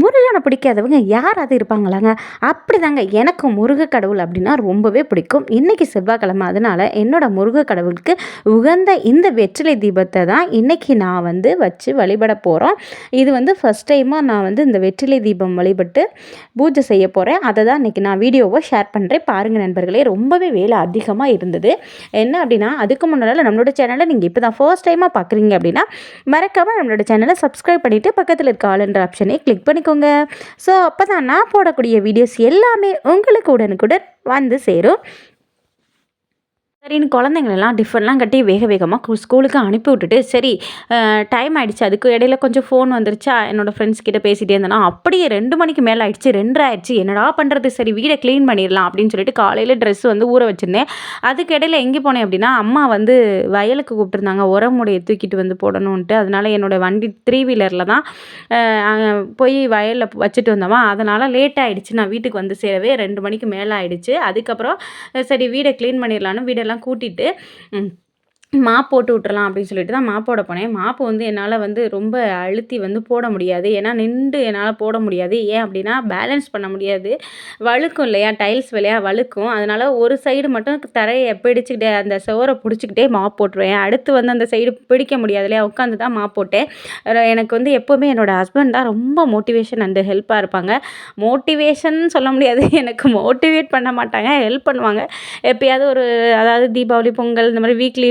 முருகனை பிடிக்காதவங்க யாராவது இருப்பாங்களாங்க? அப்படி தாங்க முருக கடவுள் அப்படின்னா ரொம்பவே பிடிக்கும். இன்றைக்கி செவ்வாய்க்கிழமை அதனால் என்னோட முருக கடவுளுக்கு உகந்த இந்த வெற்றிலை தீபத்தை தான் இன்றைக்கி நான் வந்து வச்சு வழிபட போகிறோம் இது வந்து ஃபஸ்ட் டைமாக நான் வந்து இந்த வெற்றிலை தீபம் வழிபட்டு பூஜை செய்ய போகிறேன் அதை தான் இன்றைக்கி நான் வீடியோவை ஷேர் பண்ணுறேன் பாருங்கள் நண்பர்களே ரொம்பவே வேலை அதிகமாக இருந்தது. என்ன அப்படின்னா அதுக்கு முன்னால் நம்மளோட சேனலை நீங்கள் இப்போ தான் ஃபர்ஸ்ட் டைமாக பார்க்குறீங்க அப்படின்னா மறக்காமல் நம்மளோட சேனலை சப்ஸ்கிரைப் பண்ணிவிட்டு பக்கத்தில் இருக்க ஆளுன்ற ஆப்ஷனை கிளிக் பண்ணிக்கோங்க ஸோ அப்போ தான் நான் போடக்கூடிய வீடியோஸ் எல்லாமே உங்களுக்கு உடனுக்குடன் வந்து சேரும். சரின்னு குழந்தைங்களெல்லாம் டிஃபன்லாம் கட்டி வேக வேகமாக ஸ்கூலுக்கு அனுப்பி விட்டுட்டு சரி டைம் ஆகிடுச்சு அதுக்கு இடையில கொஞ்சம் ஃபோன் வந்துருச்சா? என்னோடய ஃப்ரெண்ட்ஸ் கிட்ட பேசிகிட்டே இருந்தேன்னா அப்படியே ரெண்டு மணிக்கு மேலே ஆயிடுச்சு ரெண்டு ஆயிடுச்சு. என்னடா பண்ணுறது சரி வீடை க்ளீன் பண்ணிடலாம் அப்படின்னு சொல்லிட்டு காலையில் ட்ரெஸ் வந்து ஊற வச்சுருந்தேன். அதுக்கு இடையில எங்கே போனேன் அப்படின்னா அம்மா வந்து வயலுக்கு கூப்பிட்டுருந்தாங்க. உரமுடைய தூக்கிட்டு வந்து போடணுன்ட்டு அதனால் என்னோடய வண்டி த்ரீ வீலரில் தான் போய் வயலில் வச்சுட்டு வந்தோமா. அதனால் லேட் ஆகிடுச்சு நான் வீட்டுக்கு வந்து சேரவே ரெண்டு மணிக்கு மேலே ஆகிடுச்சு அதுக்கப்புறம் சரி வீடை க்ளீன் பண்ணிடலான்னு வீடெல்லாம் கூட்டிகிட்டு மாப் போட்டு விட்றலாம் அப்படின்னு சொல்லிட்டு தான் மாப் போட போனேன். மாப்பு வந்து என்னால் வந்து ரொம்ப அழுத்தி வந்து போட முடியாது. ஏன்னா நின்று என்னால் போட முடியாது. ஏன் அப்படின்னா பேலன்ஸ் பண்ண முடியாது. வழுக்கும் இல்லையா? டைல்ஸ் விலையா வழுக்கும். அதனால் ஒரு சைடு மட்டும் தரையை பிடிச்சிக்கிட்டே அந்த சுவரை பிடிச்சிக்கிட்டே மாப் போட்டுருவேன். அடுத்து வந்து அந்த சைடு பிடிக்க முடியாது இல்லையா? உட்காந்து தான் மாப் போட்டேன். எனக்கு வந்து எப்போவுமே என்னோடய ஹஸ்பண்ட் தான் ரொம்ப மோட்டிவேஷன் அண்டு ஹெல்ப்பாக இருப்பாங்க. மோட்டிவேஷன் சொல்ல முடியாது. எனக்கு மோட்டிவேட் பண்ண மாட்டாங்க. ஹெல்ப் பண்ணுவாங்க. எப்பயாவது ஒரு அதாவது தீபாவளி பொங்கல் இந்த மாதிரி வீக்லி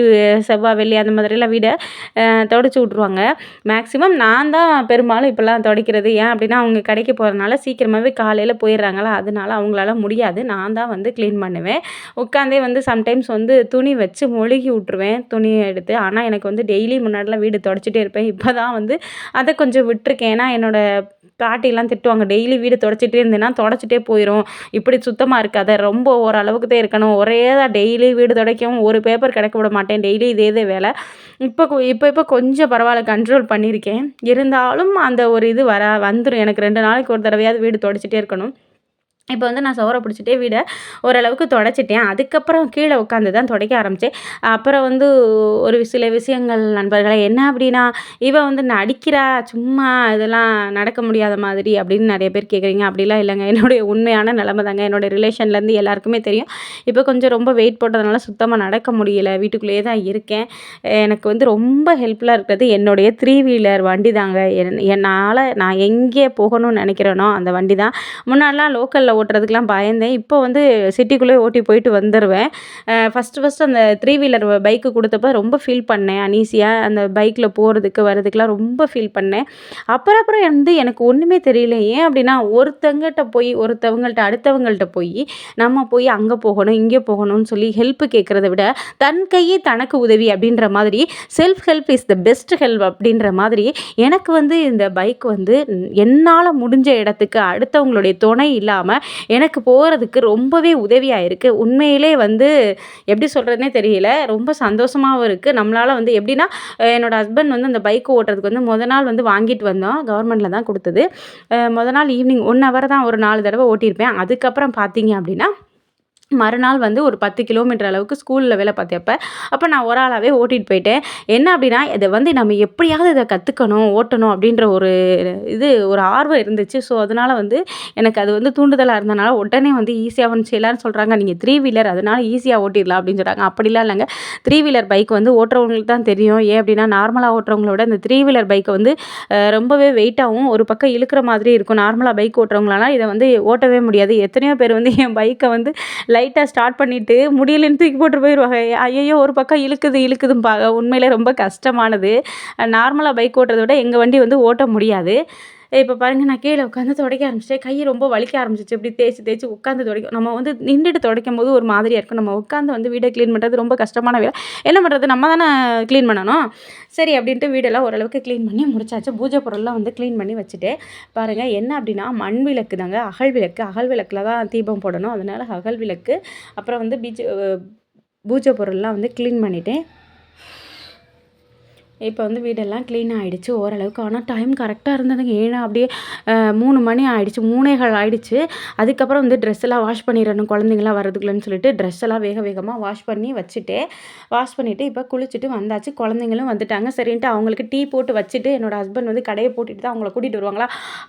செவ்வாய் வெள்ளி அந்த மாதிரிலாம் வீடை துடைச்சி விட்ருவாங்க மேக்ஸிமம் நான் தான் பெரும்பாலும் இப்போல்லாம் துடைக்கிறது. ஏன் அப்படின்னா அவங்க கடைக்கு போகிறதுனால சீக்கிரமாகவே காலையில் போயிடுறாங்களா? அதனால அவங்களால முடியாது. நான் தான் வந்து க்ளீன் பண்ணுவேன். உட்காந்தே வந்து சம்டைம்ஸ் வந்து துணி வச்சு மொழுகி விட்ருவேன் துணியை எடுத்து. ஆனால் எனக்கு வந்து டெய்லி முன்னாடிலாம் வீடு துடைச்சிட்டே இருப்பேன். இப்போ தான் வந்து அதை கொஞ்சம் விட்டுருக்கேன். ஏன்னா என்னோடய பாட்டிலாம் திட்டுவாங்க. டெய்லி வீடு தொடச்சிட்டே இருந்தேன்னா தொடச்சிட்டே போயிடும் இப்படி சுத்தமாக இருக்காத. ரொம்ப ஓரளவுக்கு தான் இருக்கணும். ஒரே தான் டெய்லி வீடு துடைக்கவும் ஒரு பேப்பர் கிடைக்க விட மாட்டேன். டெய்லி இதே இதே வேலை. இப்போ இப்போ இப்போ கொஞ்சம் பரவாயில்ல. கண்ட்ரோல் பண்ணியிருக்கேன். இருந்தாலும் அந்த ஒரு இது வர வந்துடும் எனக்கு ரெண்டு நாளைக்கு ஒரு தடவையாவது வீடு தொடச்சிட்டே இருக்கணும். இப்போ வந்து நான் சோறை பிடிச்சிட்டே வீடை ஓரளவுக்கு தொடச்சிட்டேன். அதுக்கப்புறம் கீழே உட்காந்து தான் துடைக்க ஆரம்பித்தேன் அப்புறம் வந்து ஒரு சில விஷயங்கள் நண்பர்களே என்ன அப்படின்னா இவன் வந்து நடிக்கிறா சும்மா இதெல்லாம் நடக்க முடியாத மாதிரி அப்படின்னு நிறைய பேர் கேட்குறீங்க. அப்படிலாம் இல்லைங்க. என்னுடைய உண்மையான நிலமை தாங்க. என்னுடைய ரிலேஷன்லேருந்து எல்லாருக்குமே தெரியும். இப்போ கொஞ்சம் ரொம்ப வெயிட் போட்டதுனால சுத்தமாக நடக்க முடியல. வீட்டுக்குள்ளேயே தான் இருக்கேன். எனக்கு வந்து ரொம்ப ஹெல்ப்ஃபுல்லாக இருக்கிறது என்னுடைய த்ரீ வீலர் வண்டி தாங்க என் என்னால் நான் எங்கே போகணும்னு நினைக்கிறேனோ அந்த வண்டி தான் முன்னாடிலாம் லோக்கலில் ஓட்டுறதுக்கெலாம் பயந்தேன். இப்போ வந்து சிட்டிக்குள்ளே ஓட்டி போயிட்டு வந்துடுவேன் ஃபஸ்ட்டு ஃபஸ்ட்டு அந்த த்ரீ வீலர் பைக்கு கொடுத்தப்ப ரொம்ப ஃபீல் பண்ணேன். அனீசியாக அந்த பைக்கில் போகிறதுக்கு வரதுக்கெலாம் ரொம்ப ஃபீல் பண்ணேன். அப்புறம் அப்புறம் வந்து எனக்கு ஒன்றுமே தெரியல. ஏன் அப்படின்னா ஒருத்தங்கிட்ட போய் ஒருத்தவங்கள்ட்ட அடுத்தவங்கள்ட்ட போய் நம்ம போய் அங்கே போகணும் இங்கே போகணும்னு சொல்லி ஹெல்ப் கேட்குறத விட தன் கையே தனக்கு உதவி அப்படின்ற மாதிரி self help is the best help அப்படின்ற மாதிரி எனக்கு வந்து இந்த பைக் வந்து என்னால் முடிஞ்ச இடத்துக்கு அடுத்தவங்களுடைய துணை இல்லாமல் எனக்கு போகிறதுக்கு ரொம்பவே உதவியாக இருக்குது உண்மையிலே வந்து எப்படி சொல்கிறதுனே தெரியல. ரொம்ப சந்தோஷமாகவும் இருக்குது நம்மளால் வந்து எப்படின்னா என்னோடய ஹஸ்பண்ட் வந்து அந்த பைக் ஓட்டுறதுக்கு வந்து முத நாள் வந்து வாங்கிட்டு வந்தோம். கவர்மெண்ட்டில் தான் கொடுத்தது. முத நாள் ஈவினிங் ஒன் ஹவர் தான் ஒரு நாலு தடவை ஓட்டியிருப்பேன். அதுக்கப்புறம் பார்த்தீங்க அப்படின்னா மறுநாள் வந்து ஒரு பத்து கிலோமீட்டர் அளவுக்கு ஸ்கூலில் வேலை பார்த்தப்ப அப்போ நான் ஒரு ஆளாகவே ஓட்டிகிட்டு போயிட்டேன். என்ன அப்படின்னா இதை வந்து நம்ம எப்படியாவது இதை கற்றுக்கணும் ஓட்டணும் அப்படின்ற ஒரு இது ஒரு ஆர்வம் இருந்துச்சு. ஸோ அதனால் வந்து எனக்கு அது வந்து தூண்டுதலாக இருந்தனால உடனே வந்து ஈஸியாக வந்துச்சு. எல்லோரும் சொல்கிறாங்க நீங்கள் த்ரீ வீலர் அதனால் ஈஸியாக ஓட்டிடலாம் அப்படின்னு சொல்கிறாங்க அப்படிலாம் இல்லைங்க. த்ரீ வீலர் பைக் வந்து ஓட்டுறவங்களுக்கு தான் தெரியும். ஏன் அப்படின்னா நார்மலாக ஓட்டுறவங்களோட இந்த த்ரீ வீலர் பைக்கை வந்து ரொம்பவே வெயிட்டாகவும் ஒரு பக்கம் இழுக்கிற மாதிரி இருக்கும். நார்மலாக பைக் ஓட்டுறவங்களால இதை வந்து ஓட்டவே முடியாது. எத்தனையோ பேர் வந்து என் பைக்கை வந்து லைட்டாக ஸ்டார்ட் பண்ணிவிட்டு முடியலன்னு தூக்கி போட்டு போயிடுவாங்க ஐயையோ ஒரு பக்கம் இழுக்குது இழுக்குதும்பாங்க. உண்மையிலே ரொம்ப கஷ்டமானது. நார்மலாக பைக் ஓட்டுறத விட எங்கள் வண்டி வந்து ஓட்ட முடியாது. இப்போ பாருங்கள் நான் கீழே உட்காந்து துடைக்க ஆரம்பிச்சிட்டேன். கை ரொம்ப வலிக்க ஆரம்பிச்சிச்சு இப்படி தேய்ச்சி தேய்ச்சி உட்காந்து துடைக்கும் நம்ம வந்து நின்றுட்டு துடைக்கும் போது ஒரு மாதிரியாக இருக்கும். நம்ம உட்காந்து வந்து வீடை க்ளீன் பண்ணுறது ரொம்ப கஷ்டமான வேலை. என்ன பண்ணுறது நம்ம தானே க்ளீன் பண்ணணும். சரி அப்படின்ட்டு வீடெல்லாம் ஓரளவுக்கு க்ளீன் பண்ணி முடிச்சாச்சு. பூஜை பொருள்லாம் வந்து க்ளீன் பண்ணி வச்சுட்டு பாருங்கள் என்ன அப்படின்னா மண் விளக்கு தாங்க. அகல் விளக்கு. அகல் விளக்கில் தான் தீபம் போடணும். அதனால் அகல் விளக்கு அப்புறம் வந்து பீஜ பூஜை பொருள்லாம் வந்து க்ளீன் பண்ணிவிட்டேன் இப்போ வந்து வீடெல்லாம் க்ளீன் ஆகிடுச்சு ஓரளவுக்கு. ஆனால் டைம் கரெக்டாக இருந்ததுங்க. ஏன்னா அப்படியே மூணு மணி ஆகிடுச்சு மூணேகால் ஆகிடுச்சு அதுக்கப்புறம் வந்து ட்ரெஸ்ஸெல்லாம் வாஷ் பண்ணிடணும். குழந்தைங்களாம் வரதுக்குள்ளேன்னு சொல்லிட்டு ட்ரெஸ் எல்லாம் வேக வேகமாக வாஷ் பண்ணி வச்சுட்டு வாஷ் பண்ணிவிட்டு இப்போ குளிச்சுட்டு வந்தாச்சு. குழந்தைங்களும் வந்துட்டாங்க. சரின்ட்டு அவங்களுக்கு டீ போட்டு வச்சுட்டு என்னோடய ஹஸ்பண்ட் வந்து கடையை போட்டுட்டு தான் அவங்கள கூட்டிகிட்டு வருவாங்களா?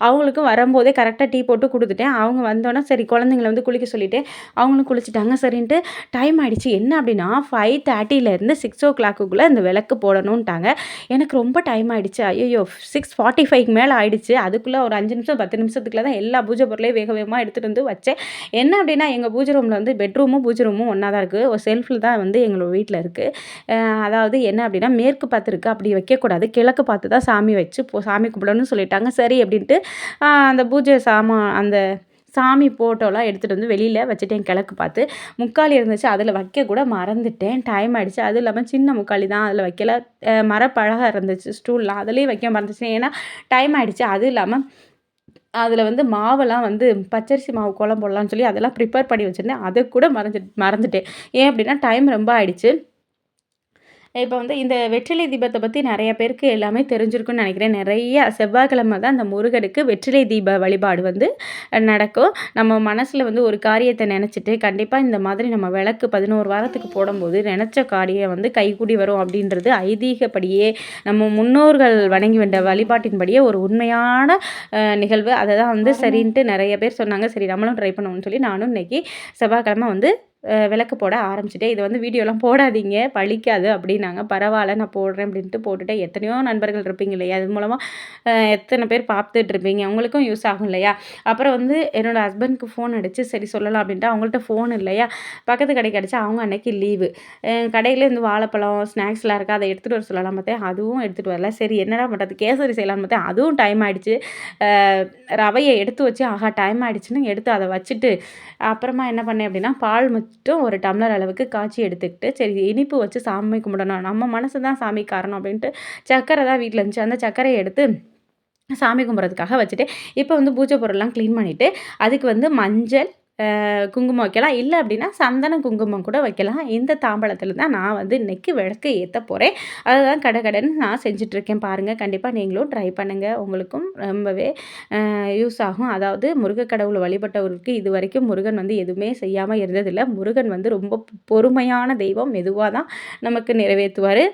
அவங்களுக்கும் வரும்போதே கரெக்டாக டீ போட்டு கொடுத்துட்டேன். அவங்க வந்தோடனே சரி குழந்தைங்கள வந்து குளிக்க சொல்லிவிட்டு அவங்களும் குளிச்சுட்டாங்க. சரின்ட்டு டைம் ஆயிடுச்சு. என்ன அப்படின்னா ஃபைவ் தேர்ட்டிலேருந்து சிக்ஸ் ஓ கிளாக்குள்ளே இந்த விளக்கு போடணுன்ட்டாங்க எனக்கு ரொம்ப டைம் ஆயிடுச்சு. ஐயோ சிக்ஸ் ஃபார்ட்டி ஃபைவ்க்கு மேலே ஆயிடுச்சு. அதுக்குள்ளே ஒரு அஞ்சு நிமிஷம் பத்து நிமிஷத்துக்குள்ள தான் எல்லா பூஜை பொருளையும் வேக வேகமாக எடுத்துகிட்டு வந்து வச்சேன். என்ன அப்படின்னா எங்கள் பூஜை ரூமில் வந்து பெட்ரூமும் பூஜை ரூமும் ஒன்றா தான் இருக்குது ஒரு செல்ஃபில் தான் வந்து எங்களோட வீட்டில் இருக்குது அதாவது என்ன அப்படின்னா மேற்கு பார்த்து இருக்குது அப்படி வைக்கக்கூடாது. கிழக்கு பார்த்து தான் சாமி வச்சு சாமி கும்பிடணும்னு சொல்லிட்டாங்க. சரி அப்படின்ட்டு அந்த பூஜை சாமான் அந்த சாமி ஃபோட்டோலாம் எடுத்துகிட்டு வந்து வெளியில் வச்சுட்டேன் கிழக்கு பார்த்து முக்காலி இருந்துச்சு அதில் வைக்க கூட மறந்துட்டேன். டைம் ஆகிடுச்சு அதுவும் இல்லாமல் சின்ன முக்காலி தான் அதில் வைக்கல. மரப்பழகம் இருந்துச்சு ஸ்டூல்லாம் அதுலேயும் வைக்க மறந்துச்சு ஏன்னா டைம் ஆகிடுச்சு அதுவும் இல்லாமல் அதில் வந்து மாவெல்லாம் வந்து பச்சரிசி மாவு குழம்பு போடலாம்னு சொல்லி அதெல்லாம் ப்ரிப்பேர் பண்ணி வச்சுருந்தேன். அதை கூட மறந்து மறந்துட்டேன். ஏன் அப்படின்னா டைம் ரொம்ப ஆயிடுச்சு. இப்போ வந்து இந்த வெற்றிலை தீபத்தை பற்றி நிறைய பேருக்கு எல்லாமே தெரிஞ்சிருக்கும்னு நினைக்கிறேன். நிறைய செவ்வாய்க்கிழமை தான் அந்த முருகனுக்கு வெற்றிலை தீப வழிபாடு வந்து நடக்கும். நம்ம மனசில் வந்து ஒரு காரியத்தை நினச்சிட்டு கண்டிப்பாக இந்த மாதிரி நம்ம விளக்கு பதினோரு வாரத்துக்கு போடும்போது நினச்ச காரியம் வந்து கைகூடி வரும் அப்படின்றது ஐதீகப்படியே நம்ம முன்னோர்கள் வணங்கி வந்த வழிபாட்டின்படியே ஒரு உண்மையான நிகழ்வு. அதை தான் வந்து சரின்ட்டு நிறைய பேர் சொன்னாங்க. சரி நம்மளும் ட்ரை பண்ணுவோம்னு சொல்லி நானும் இன்னைக்கு செவ்வாய்க்கிழமை வந்து விளக்கு போட ஆரம்பிச்சிட்டேன். இது வந்து வீடியோலாம் போடாதீங்க பழிக்காது அப்படின்னாங்க. பரவாயில்ல நான் போடுறேன் அப்படின்ட்டு போட்டுட்டேன். எத்தனையோ நண்பர்கள் இருப்பீங்க இல்லையா? அது மூலமாக எத்தனை பேர் பார்த்துட்டு இருப்பீங்க. அவங்களுக்கும் யூஸ் ஆகும் இல்லையா? அப்புறம் வந்து என்னோடய ஹஸ்பண்ட்க்கு ஃபோன் அடித்து சரி சொல்லலாம் அப்படின்ட்டு அவங்கள்ட்ட ஃபோன் இல்லையா? பக்கத்து கடைக்கு கிடச்சா அவங்க அன்னைக்கு லீவு கடையில் இந்த வாழைப்பழம் ஸ்நாக்ஸ்லாம் இருக்கா அதை எடுத்துகிட்டு வர சொல்லலாம் பார்த்தேன். அதுவும் எடுத்துகிட்டு வரல. சரி என்னடா பண்ணுறது கேசரி செய்யலாம் பார்த்தேன். அதுவும் டைம் ஆகிடுச்சு ரவையை எடுத்து வச்சு ஆஹா டைம் ஆகிடுச்சுன்னு எடுத்து அதை வச்சுட்டு அப்புறமா என்ன பண்ணேன் அப்படின்னா பால் மட்டும் ஒரு டம்ளர் அளவுக்கு காய்ச்சி எடுத்துக்கிட்டு சரி இனிப்பு வச்சு சாமி கும்பிடணும். நம்ம மனசு தான் சாமி காரணம் அப்படின்ட்டு சர்க்கரை தான் வீட்டில் இருந்துச்சு. அந்த சர்க்கரையை எடுத்து சாமி கும்பிட்றதுக்காக வச்சுட்டு இப்போ வந்து பூஜை பொருள்லாம் க்ளீன் பண்ணிவிட்டு அதுக்கு வந்து மஞ்சள் குங்குமம் வைக்கலாம். இல்லை அப்படின்னா சந்தன குங்குமம் கூட வைக்கலாம். இந்த தாம்பழத்தில் தான் நான் வந்து இன்றைக்கி விளக்கு ஏற்ற போகிறேன் அதை தான் கடை கடைன்னு நான் செஞ்சிட்ருக்கேன். பாருங்கள் கண்டிப்பாக நீங்களும் ட்ரை பண்ணுங்கள் உங்களுக்கும் ரொம்பவே யூஸ் ஆகும். அதாவது முருக கடவுளை வழிபட்டவருக்கு இது வரைக்கும் முருகன் வந்து எதுவுமே செய்யாமல் இருந்ததில்லை. முருகன் வந்து ரொம்ப பொறுமையான தெய்வம். மெதுவாக தான் நமக்கு நிறைவேற்றுவார்.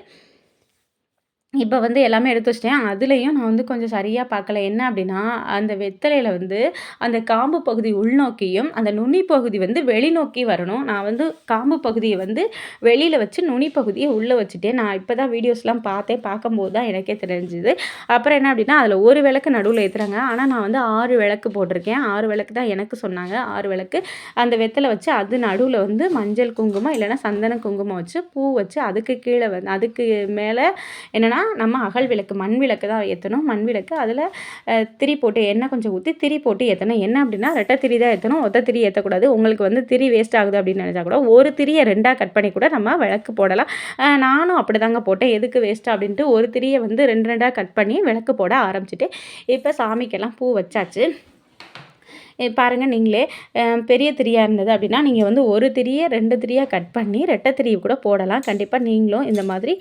இப்போ வந்து எல்லாமே எடுத்து வச்சிட்டேன். அதுலேயும் நான் வந்து கொஞ்சம் சரியாக பார்க்கல என்ன அப்படின்னா அந்த வெத்தலையில் வந்து அந்த காம்பு பகுதி உள்நோக்கியும் அந்த நுனி பகுதி வந்து வெளிநோக்கி வரணும். நான் வந்து காம்பு பகுதியை வந்து வெளியில் வச்சு நுனி பகுதியை உள்ளே வச்சுட்டேன். நான் இப்போ தான் வீடியோஸ்லாம் பார்த்தேன். பார்க்கும்போது தான் எனக்கே தெரிஞ்சுது. அப்புறம் என்ன அப்படின்னா அதில் ஒரு விளக்கு நடுவில் ஏற்றுறாங்க ஆனால் நான் வந்து ஆறு விளக்கு போட்டிருக்கேன். ஆறு விளக்கு தான் எனக்கு சொன்னாங்க. ஆறு விளக்கு. அந்த வெத்தலை வச்சு அது நடுவில் வந்து மஞ்சள் குங்குமம் இல்லைனா சந்தன குங்குமம் வச்சு பூ வச்சு அதுக்கு கீழே வந்து அதுக்கு மேலே என்னென்னா நம்ம அகல் விளக்கு மண் விளக்கு தான் ஏற்றணும் மண் விளக்கு அதில் திரி போட்டு எண்ணெய் கொஞ்சம் ஊற்றி திரி போட்டு ஏற்றணும் என்ன அப்படின்னா ரெட்டை திரி தான் ஏற்றணும் ஒத்த திரி ஏற்றக்கூடாது உங்களுக்கு வந்து திரி வேஸ்ட் ஆகுது அப்படின்னு நினச்சா கூட ஒரு திரியை ரெண்டாக கட் பண்ணி கூட நம்ம விளக்கு போடலாம். நானும் அப்படி தாங்க போட்டேன். எதுக்கு வேஸ்ட்டாக அப்படின்ட்டு ஒரு திரியை வந்து ரெண்டு ரெண்டாக கட் பண்ணி விளக்கு போட ஆரம்பிச்சிட்டு இப்போ சாமிக்கெல்லாம் பூ வச்சாச்சு. பாருங்கள் நீங்களே பெரிய திரியாக இருந்தது அப்படின்னா நீங்கள் வந்து ஒரு திரியை ரெண்டு திரியாக கட் பண்ணி ரெட்டை திரியை கூட போடலாம். கண்டிப்பாக நீங்களும் இந்த மாதிரி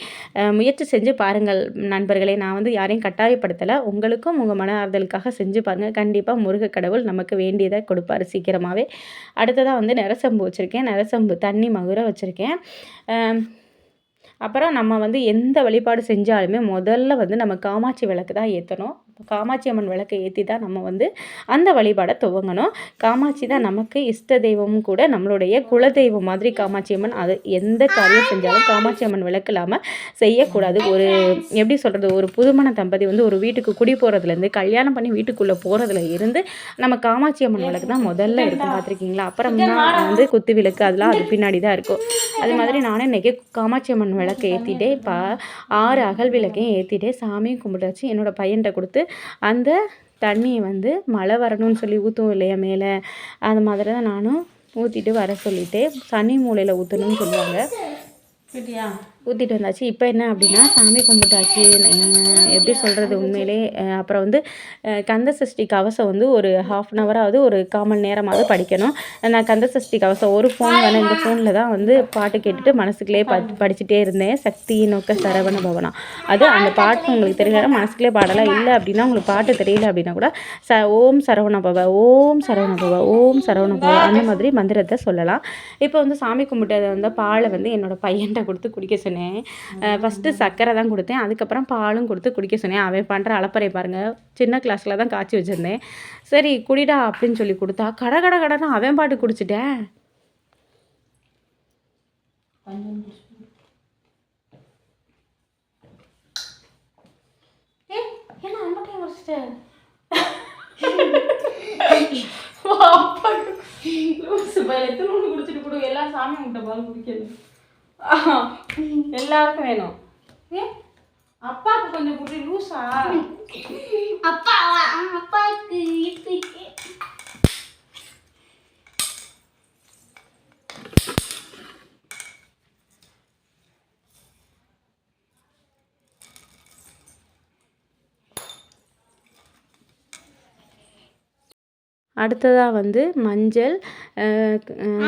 முயற்சி செஞ்சு பாருங்கள் நண்பர்களே. நான் வந்து யாரையும் கட்டாயப்படுத்தலை. உங்களுக்கும் உங்கள் மன ஆறுதலுக்காக செஞ்சு பாருங்கள் கண்டிப்பாக முருக கடவுள் நமக்கு வேண்டியதை கொடுப்பாரு சீக்கிரமாகவே அடுத்ததாக வந்து நரசம்பு வச்சுருக்கேன். நரசம்பு தண்ணி மகுர வச்சுருக்கேன். அப்புறம் நம்ம வந்து எந்த வழிபாடு செஞ்சாலுமே முதல்ல வந்து நம்ம காமாட்சி விளக்கு தான் ஏற்றணும் காமாட்சி அம்மன் விளக்கை ஏற்றி தான் நம்ம வந்து அந்த வழிபாடை துவங்கணும். காமாட்சி தான் நமக்கு இஷ்ட தெய்வமும் கூட நம்மளுடைய குலதெய்வம் மாதிரி காமாட்சி அம்மன் அது எந்த காரியம் செஞ்சாலும் காமாட்சி அம்மன் விளக்கு இல்லாமல் செய்யக்கூடாது. ஒரு எப்படி சொல்கிறது ஒரு புதுமண தம்பதி வந்து ஒரு வீட்டுக்கு குடி போகிறதுலேருந்து கல்யாணம் பண்ணி வீட்டுக்குள்ளே போகிறதுல இருந்து நம்ம காமாட்சி அம்மன் விளக்கு தான் முதல்ல இருக்கும் பார்த்துருக்கீங்களா? அப்புறம் தான் வந்து குத்து விளக்கு அதெல்லாம் அது பின்னாடி தான் இருக்கும். அது மாதிரி நானும் இன்றைக்கி காமாட்சி அம்மன் விளக்கை ஏற்றிட்டே இப்போ ஆறு அகல் விளக்கையும் ஏற்றிட்டே சாமியும் கும்பிட்டாச்சு. என்னோடய பையன்கிட்ட கொடுத்து அந்த தண்ணியை வந்து மழை வரணும்னு சொல்லி ஊற்றும் இல்லையா மேலே அது மாதிரி தான் நானும் ஊற்றிட்டு வர சொல்லிவிட்டு சனி மூலையில் ஊற்றணும்னு சொல்லுவாங்க. சரியா ஊற்றிட்டு வந்தாச்சு. இப்போ என்ன அப்படின்னா சாமி கும்பிட்டாச்சு. எப்படி சொல்கிறது உண்மையிலே அப்புறம் வந்து கந்த சஷ்டி கவசம் வந்து ஒரு ஹாஃப் அன் ஹவராவது ஒரு காமல் நேரமாவது படிக்கணும். நான் கந்த சஷ்டி கவசம் ஒரு ஃபோன் வேணும் இந்த ஃபோனில் தான் வந்து பாட்டு கேட்டுட்டு மனசுக்குள்ளே ப படிச்சுட்டே இருந்தேன். சக்தி நோக்க சரவண பவனா. அது அந்த பாட்டு உங்களுக்கு தெரியல மனசுக்குள்ளே பாடலாம் இல்லை அப்படின்னா உங்களுக்கு பாட்டு தெரியல அப்படின்னா கூட ச ஓம் சரவண பவ ஓம் சரவண பவ ஓம் சரவண பவ அந்த மாதிரி மந்திரத்தை சொல்லலாம். இப்போ வந்து சாமி கும்பிட்டதை வந்து பாலை வந்து என்னோடய பையன்கிட்ட கொடுத்து குடிக்க சொன்னேன். ஃபஸ்ட்டு சர்க்கரை தான் கொடுத்தேன். அதுக்கப்புறம் பாலும் கொடுத்து குடிக்க சொன்னேன். அவன் பண்ணுற அலப்பறை பாருங்கள் சின்ன கிளாஸில் தான் காய்ச்சி வச்சுருந்தேன். சரி குடிடா அப்படின்னு சொல்லி கொடுத்தா கட கட கடன்னு அவன் பாட்டு குடிச்சிட்டேன். குடிச்சிட்டு கொடு. சாமி முட்டை பால் குடிக்கிறது. எல்லாருக்கும் வேணும். அப்பாவுக்கு கொஞ்சம் குடி லூசா. அப்பா அப்பாவுக்கு அடுத்ததாக வந்து மஞ்சள்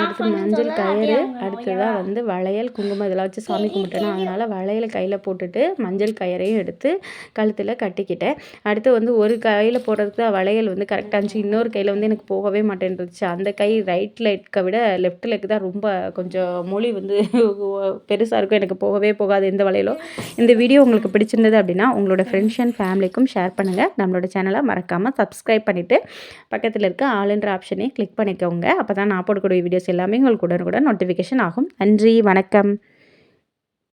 அடுத்து மஞ்சள் கயிறு அடுத்ததாக வந்து வளையல் குங்குமம் இதெல்லாம் வச்சு சாமி கும்பிட்டேன்னா அதனால் வளையல் கையில் போட்டுட்டு மஞ்சள் கயிறையும் எடுத்து கழுத்தில் கட்டிக்கிட்டேன். அடுத்து வந்து ஒரு கையில் போடுறதுக்கு தான் வளையல் வந்து கரெக்டாக இருந்துச்சு. இன்னொரு கையில் வந்து எனக்கு போகவே மாட்டேன்ருச்சு அந்த கை ரைட் லெக்கை விட லெஃப்ட் லெக் தான் ரொம்ப கொஞ்சம் மொழி வந்து பெருசாக இருக்கும். எனக்கு போகவே போகாது எந்த வளையலும். இந்த வீடியோ உங்களுக்கு பிடிச்சிருந்தது அப்படின்னா உங்களோட ஃப்ரெண்ட்ஸ் அண்ட் ஃபேமிலிக்கும் ஷேர் பண்ணுங்கள் நம்மளோட சேனலை மறக்காமல் சப்ஸ்கிரைப் பண்ணிவிட்டு பக்கத்தில் இருக்க ஆளுன்ற ஆப்ஷனே கிளிக் பண்ணிக்கோங்க. அப்போ தான் நான் போடக்கூடிய வீடியோஸ் எல்லாமே உங்களுக்கு உடனுக்குடன் நோட்டிஃபிகேஷன் ஆகும். நன்றி வணக்கம்.